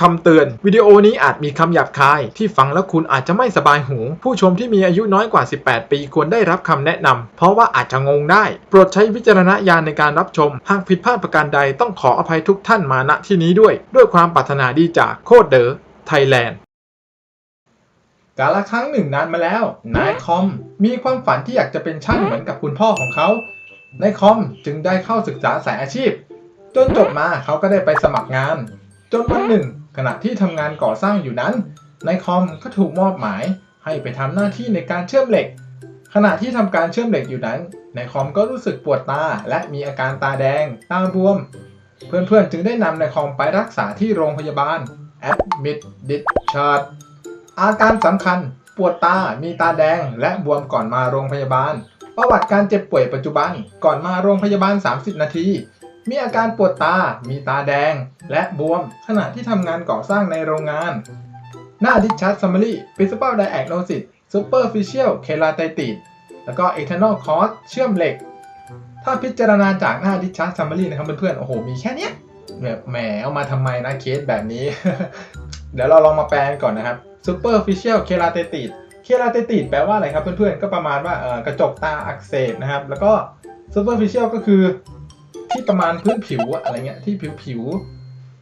คำเตือน วิดีโอนี้อาจมีคำหยาบคาย ที่ฟังแล้วคุณอาจจะไม่สบายหู ผู้ชมที่มีอายุน้อยกว่า 18 ปีควรได้รับคำแนะนำเพราะว่าอาจจะงงได้ โปรดใช้วิจารณญาณในการรับชม หากผิดพลาดประการใดต้องขออภัยทุกท่านมาณที่นี้ด้วย ด้วยความปรารถนาดีจากโคดเดอร์ไทยแลนด์กาลครั้งหนึ่งนานมาแล้ว นายคอมมีความฝันที่อยากจะเป็นช่างเหมือนกับคุณพ่อของเขา นายคอมจึงได้เข้าศึกษาสายอาชีพ จนจบมาเขาก็ได้ไปสมัครงาน จนวันหนึ่ง ขณะที่ทำงานก่อสร้างอยู่นั้นนายคอมก็ถูกมอบหมายให้ไปทำหน้าที่ในการเชื่อมเหล็ก ขณะที่ทำการเชื่อมเหล็กอยู่นั้นนายคอมก็รู้สึกปวดตาและมีอาการตาแดง ตาบวม เพื่อนๆจึงได้นำนายคอมไปรักษาที่โรงพยาบาล Admit Discharge อาการสำคัญ ปวดตา มีตาแดง และบวมก่อนมาโรงพยาบาล ประวัติการเจ็บป่วยปัจจุบัน ก่อนมาโรงพยาบาล 30 นาที มีอาการปวดตา มีตาแดง และบวม ขณะที่ทำงานก่อสร้างในโรงงาน หน้า Discharge Summary Principal Diagnosis Superficial Keratitis แล้วก็ Internal Cause เชื่อมเหล็ก ถ้าพิจารณาจากหน้า Discharge Summary นะครับเพื่อนๆ โอ้โห มีแค่นี้แบบแหมเอามาทำไมนะเคสแบบนี้ เดี๋ยวเราลองมาแปลก่อนนะครับ superficial keratitis keratitis แปลว่าอะไรครับเพื่อนๆ ก็ประมาณว่าเออกระจกตาอักเสบนะครับ แล้วก็ superficial ก็คือ ที่ประมาณพื้นผิวอะไรเงี้ยที่ผิวผิว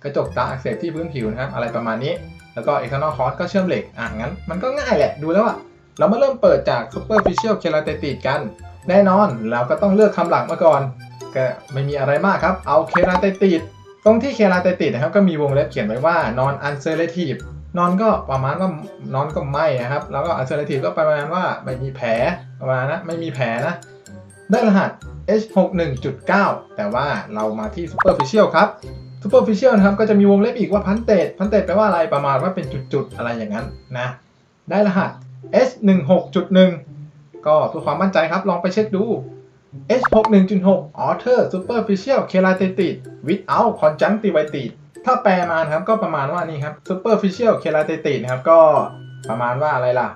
กระจกตาอักเสบที่พื้นผิวนะครับอะไรประมาณนี้ แล้วก็ external cause ก็เชื่อมเหล็กอะงั้นมันก็ง่ายแหละดูแล้วอะเรามาเริ่มเปิดจาก superficial keratitis กัน แน่นอนเราก็ต้องเลือกคำหลักมาก่อนก็ไม่มีอะไรมากครับเอา keratitis ตรงที่ keratitis นะครับก็มีวงเล็บเขียนไว้ว่า non ulcerative นอนก็ประมาณว่านอนก็ไม่นะครับ แล้วก็ ulcerative ก็ประมาณว่าไม่มีแผลประมาณนะไม่มีแผลนะ ได้รหัส H61.9 แต่ว่าเรามาที่ superficial ครับ superficial นะครับก็จะมีวงเล็บอีกว่าพันเตดพันเตดแปลว่าอะไรประมาณว่าเป็นจุดๆ อะไรอย่างนั้นนะ ได้รหัส H16.1 ก็เพื่อความมั่นใจครับ ลองไปเช็คดู H61.6 Author Superficial Keratitis without conjunctivitis ถ้าแปลมาครับก็ประมาณว่านี่ครับ superficial keratitis นะครับก็ ประมาณว่าอะไรล่ะ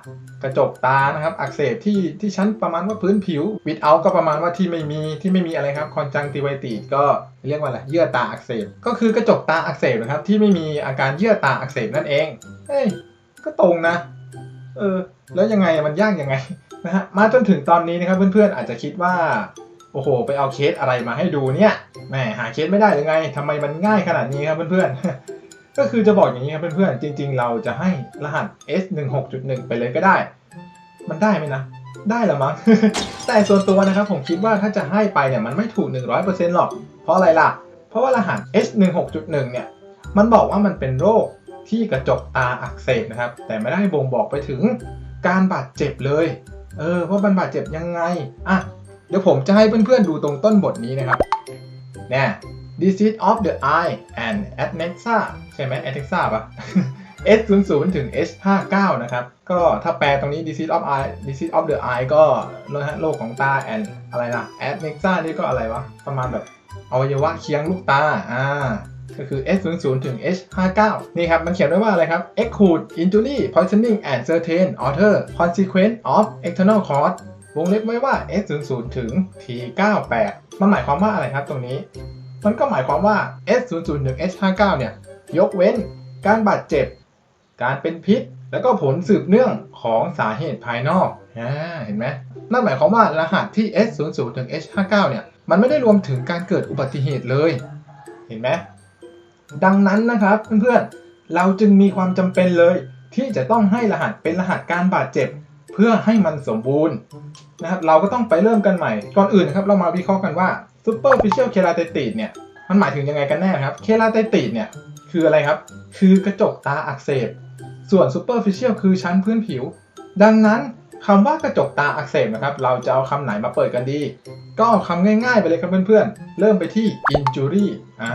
กระจกตานะครับอักเสบที่ที่ชั้นประมาณว่าพื้นผิว without ก็ประมาณว่าที่ไม่มีที่ไม่มีอะไรครับ conjunctivitis ก็เรียกว่าอะไรเยื่อตาอักเสบก็คือกระจกตาอักเสบนะครับที่ไม่มีอาการเยื่อตาอักเสบนั่นเองเฮ้ยก็ตรงนะเออแล้วยังไงมันยากยังไงนะฮะมาจนถึงตอนนี้นะครับเพื่อนๆอาจจะคิดว่าโอ้โห ไปเอาเคสอะไรมาให้ดูเนี่ยแหมหาเคสไม่ได้หรือไงทำไมมันง่ายขนาดนี้ครับเพื่อนๆ ก็คือจะบอกอย่างนี้ครับเพื่อนๆ จริง ๆ เราจะให้รหัส S16.1 ไปเลยก็ได้ มันได้ไหมนะ ได้ละมั้ง แต่ส่วนตัวนะครับผมคิดว่าถ้าจะให้ไปเนี่ยมันไม่ถูก 100%หรอก เพราะอะไรล่ะ เพราะว่ารหัส S16.1 เนี่ย มันบอกว่ามันเป็นโรคที่กระจกตาอักเสบนะครับ แต่ไม่ได้บ่งบอกไปถึงการบาดเจ็บเลย เออว่ามันบาดเจ็บยังไง อะ เดี๋ยวผมจะให้เพื่อนๆดูตรงต้นบทนี้นะครับ เนี่ย disease of the eye and adnexa ใช่ไหม adnexa ปะ S 0 0ถึง S 5 9นะครับ ก็ถ้าแปลตรงนี้ disease of eye disease of the eye ก็นะฮะโรคของตา and อะไรนะ adnexa นี่ก็อะไรวะ ประมาณแบบอวัยวะเคียงลูกตา อ่า ก็คือ S 0 0ถึง H 5 9นี่ครับ มันเขียนไว้ว่าอะไรครับ acute injury poisoning and certain other consequence of external cause วงเล็บไว้ว่า S 0 0ถึง T 9 8มันหมายความว่าอะไรครับตรงนี้ มันก็หมายความว่า S 0 0ถึง H 5 9 เนี่ยยกเว้นการบาดเจ็บ การเป็นพิษ แล้วก็ผลสืบเนื่องของสาเหตุภายนอกอ่าเห็นไหมนั่นหมายความว่ารหัสที่ S 0 0 ถึง H 5 9 เนี่ยมันไม่ได้รวมถึงการเกิดอุบัติเหตุเลย เห็นไหมดังนั้นนะครับเพื่อนๆเราจึงมีความจำเป็นเลย ที่จะต้องให้รหัสเป็นรหัสการบาดเจ็บ เพื่อให้มันสมบูรณ์นะครับเราก็ต้องไปเริ่มกันใหม่ก่อนอื่นนะครับ เรามาวิเคราะห์กันว่า superficial keratitis เนี่ย มันหมายถึงยังไงกันแน่ครับ keratitis เนี่ย คืออะไรครับ คือกระจกตาอักเสบ ส่วน superficial คือชั้นพื้นผิว ดังนั้นคำว่ากระจกตาอักเสบนะครับ เราจะเอาคำไหนมาเปิดกันดี ก็เอาคำง่ายๆไปเลยครับเพื่อนๆ เริ่มไปที่ injury อ่า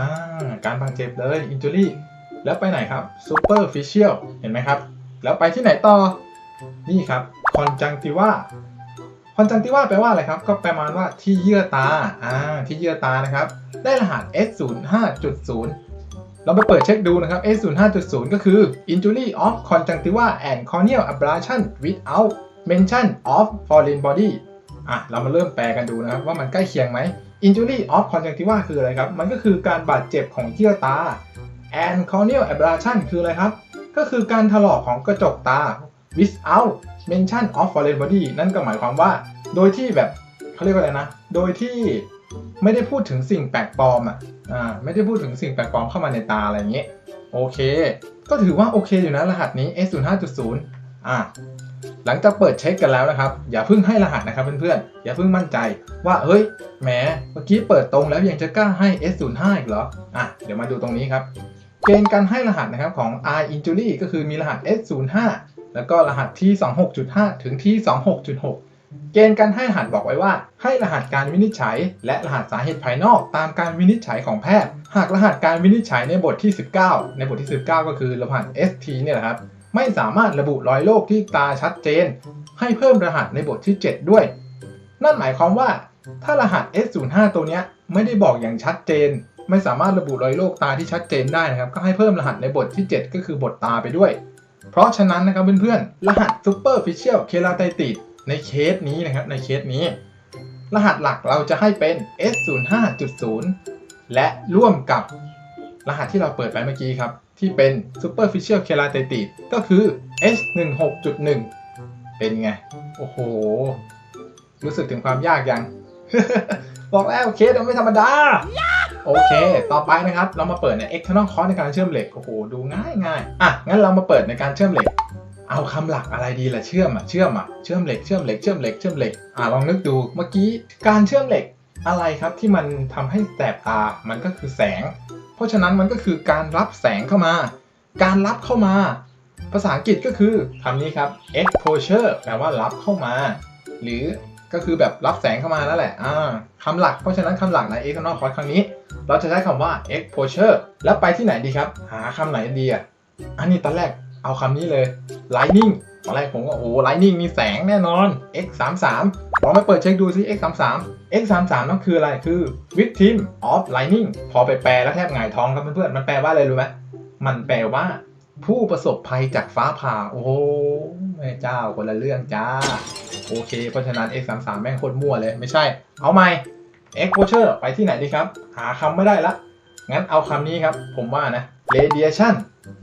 การบาดเจ็บเลย injury แล้วไปไหนครับ superficial เห็นไหมครับ แล้วไปที่ไหนต่อ นี่ครับ conjunctiva conjunctiva แปลว่าอะไรครับ ก็ประมาณว่าที่เยื่อตา อ่า ที่เยื่อตานะครับ ได้รหัส S05.0 เราไปเปิดเช็คดูนะครับ S05.0 ก็คือ injury of conjunctiva and corneal abrasion without mention of foreign body อะ เรามาเริ่มแปลกันดูนะครับ ว่ามันใกล้เคียงไหม injury of conjunctiva คืออะไรครับ มันก็คือการบาดเจ็บของเยื่อตา and corneal aberration คืออะไรครับ ก็คือการถลอกของกระจกตา without mention of foreign body นั่นก็หมายความว่า โดยที่แบบเขาเรียกว่าอะไรนะ โดยที่ไม่ได้พูดถึงสิ่งแปลกปลอมอะอ่าไม่ได้พูดถึงสิ่งแปลกปลอมเข้ามาในตาอะไรอย่างเงี้ยโอเค ก็ถือว่าโอเคอยู่นะรหัสนี้ S05.0 อ่าหลังจากเปิดเช็คกันแล้วนะครับ อย่าเพิ่งให้รหัสนะครับเพื่อนๆอย่าเพิ่งมั่นใจว่าเฮ้ยแหมเมื่อกี้เปิดตรงแล้วยังจะกล้าให้ S05 อีกเหรออะเดี๋ยวมาดูตรงนี้ครับ เกณฑ์การให้รหัสนะครับของ R injury ก็คือมีรหัส S05 แล้วก็รหัส T26.5 ถึง T26.6 เกณฑ์การให้รหัสบอกไว้ว่า ให้รหัสการวินิจฉัย และรหัสสาเหตุภายนอกตามการวินิจฉัยของแพทย์ หากรหัสการวินิจฉัยในบทที่ 19 ในบทที่ 19 ก็คือรหัส ST เนี่ยแหละครับไม่สามารถระบุรอยโรคที่ตาชัดเจน ให้เพิ่มรหัสในบทที่ 7 ด้วย นั่นหมายความว่า ถ้ารหัส S05 ตัวเนี้ยไม่ได้บอกอย่างชัดเจน ไม่สามารถระบุรอยโรคตาที่ชัดเจนได้นะครับ ก็ให้เพิ่มรหัสในบทที่ 7 ก็คือบทตาไปด้วย เพราะฉะนั้นนะครับเพื่อนๆ รหัส superficial keratitis ในเคสนี้นะครับในเคสนี้ รหัสหลักเราจะให้เป็น S05.0 และร่วมกับรหัสที่เราเปิดไปเมื่อกี้ครับ ที่เป็น superficial keratitis ก็คือ S16.1 เป็นไง โอ้โห รู้สึกถึงความยากยัง บอกแล้วเคสมันไม่ธรรมดา โอเค ต่อไปนะครับ เรามาเปิดใน external cost ในการเชื่อมเหล็ก โอ้โห ดูง่ายง่ายอะ งั้นเรามาเปิดในการเชื่อมเหล็ก เอาคำหลักอะไรดีล่ะ เชื่อมอะ เชื่อมอะ เชื่อมเหล็ก เชื่อมเหล็ก เชื่อมเหล็ก เชื่อมเหล็ก อะ ลองนึกดู เมื่อกี้การเชื่อมเหล็กอะไรครับที่มันทำให้แสบตา มันก็คือแสง เพราะฉะนั้นมันก็คือการรับแสงเข้ามา การรับเข้ามา ภาษาอังกฤษก็คือคำนี้ครับ exposure แปลว่ารับเข้ามา หรือก็คือแบบรับแสงเข้ามาแล้วแหละ อ่าคำหลัก เพราะฉะนั้นคำหลักใน external cost ครั้งนี้ เราจะใช้คำว่า exposure แล้วไปที่ไหนดีครับ หาคำไหนดีอะอันนี้ตอนแรกเอาคำนี้เลย lightning ตอนแรกผมก็โอ้ lightning มีแสงแน่นอน x 3 3ลองไปเปิดเช็คดูซิ x 3 3 x 3 3นั่นคืออะไรคือ victim of lightning พอไปแปลแล้วแทบหงายท้องครับเพื่อนๆมันแปลว่าอะไรรู้ไหมมันแปลว่าผู้ประสบภัยจากฟ้าผ่า โอ้โหแม่เจ้าคนละเรื่องจ้า โอเค เพราะฉะนั้น x 3 3แม่งโคตรมั่วเลย ไม่ใช่ เอาใหม่ exposure ไปที่ไหนดีครับ หาคำไม่ได้ละ งั้นเอาคำนี้ครับ ผมว่านะ radiation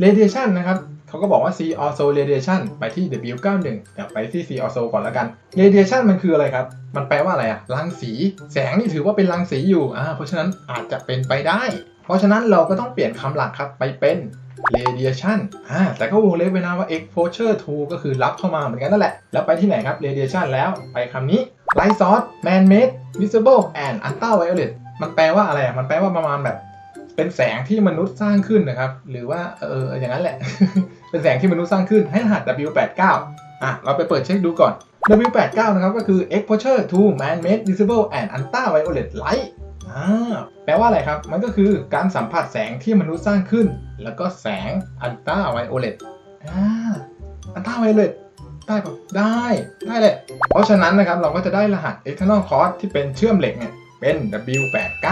radiation นะครับเขาก็บอกว่า C also radiation ไปที่ W91 เดี๋ยวไปที่ C also ก่อนแล้วกัน radiation มันคืออะไรครับ มันแปลว่าอะไรอะรังสี แสงนี่ถือว่าเป็นรังสีอยู่อ่าเพราะฉะนั้นอาจจะเป็นไปได้ เพราะฉะนั้นเราก็ต้องเปลี่ยนคำหลักครับไปเป็น radiation อ่า แต่ก็วงเล็บไว้นะว่า exposure to ก็คือรับเข้ามาเหมือนกันนั่นแหละ แล้วไปที่ไหนครับ radiation แล้ว ไปคำนี้ light source man made visible and ultraviolet มันแปลว่าอะไรอะ มันแปลว่าประมาณแบบเป็นแสงที่มนุษย์สร้างขึ้นนะครับ หรือว่าเอออย่างนั้นแหละ เป็นแสงที่มนุษย์สร้างขึ้นให้รหัส W89 อะ เราไปเปิดเช็คดูก่อน W89 นะครับ ก็คือ exposure to man-made visible and ultraviolet light อ่าแปลว่าอะไรครับ มันก็คือการสัมผัสแสงที่มนุษย์สร้างขึ้น แล้วก็แสง ultraviolet อ่า ultraviolet ไได้ปะได้ได้เลยเพราะฉะนั้นนะครับเราก็จะได้รหัส external cost ที่เป็นเชื่อมเหล็กเนี่ยเป็น W89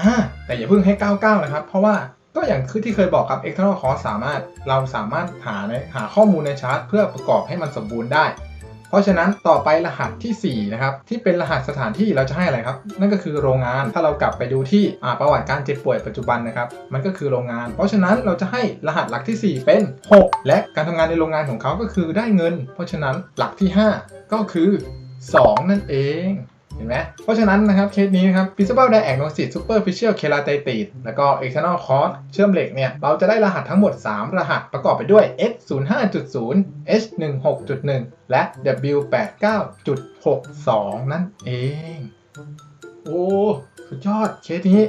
อ่าแต่อย่าเพิ่งให้ 99 นะครับ เพราะว่าก็อย่างคือที่เคยบอกครับ external cost สามารถเราสามารถหาในหาข้อมูลในชาร์ตเพื่อประกอบให้มันสมบูรณ์ได้ เพราะฉะนั้นต่อไปรหัสทีสี่ 4 นะครับ ที่เป็นรหัสสถานที่เราจะให้อะไรครับ นั่นก็คือโรงงานถ้าเรากลับไปดูที่ประวัติการเจ็บป่วยปัจจุบันนะครับ มันก็คือโรงงาน เพราะฉะนั้นเราจะให้รหัสหลักที่ 4 เป็น 6 และการทำงานในโรงงานของเขาก็คือได้เงิน เพราะฉะนั้นหลักที่ 5 ก็คือ 2 นั่นเอง ห็นไหมเพราะฉะนั้นนะครับเคสนี้นะครับ visible diagnosis superficial keratitis แล้วก็ external cost เชื่อมเหล็กเนี่ย เราจะได้รหัสทั้งหมด 3 รหัสประกอบไปด้วย x 0 5 0 h 1 6 1และ w 8 9 6 2 นั่นเอง โอ้ สุดยอดเคสนี้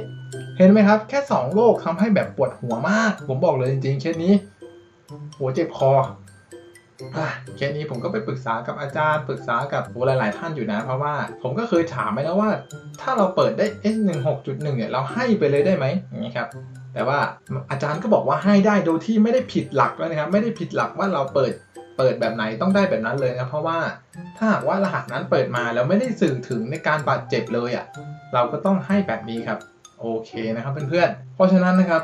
เห็นไหมครับ แค่ 2 โรคทำให้แบบปวดหัวมาก ผมบอกเลยจริงๆ เคสนี้ หัวเจ็บคอ เคสนี้ผมก็ไปปรึกษากับอาจารย์ปรึกษากับหลาย ๆ ท่านอยู่นะ เพราะว่าผมก็เคยถามไปแล้วว่า ถ้าเราเปิดได้ S 1 6 1 เนี่ยเราให้ไปเลยได้ไหมอย่างนี้ครับแต่ว่าอาจารย์ก็บอกว่าให้ได้โดยที่ไม่ได้ผิดหลักแล้วนะครับ ไม่ได้ผิดหลักว่าเราเปิดเปิดแบบไหนต้องได้แบบนั้นเลยนะเพราะว่าถ้าหากว่ารหัสนั้นเปิดมาแล้วไม่ได้สื่อถึงในการบาดเจ็บเลยอะ่ะเราก็ต้องให้แบบนี้ครับโอเคนะครับเพื่อนๆ เพราะฉะนั้นนะครับ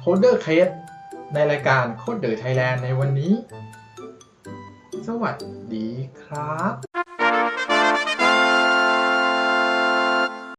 โคดเดอร์เคสในรายการโคดเดอร์ไทยแลนด์ในวันนี้ สวัสดีครับ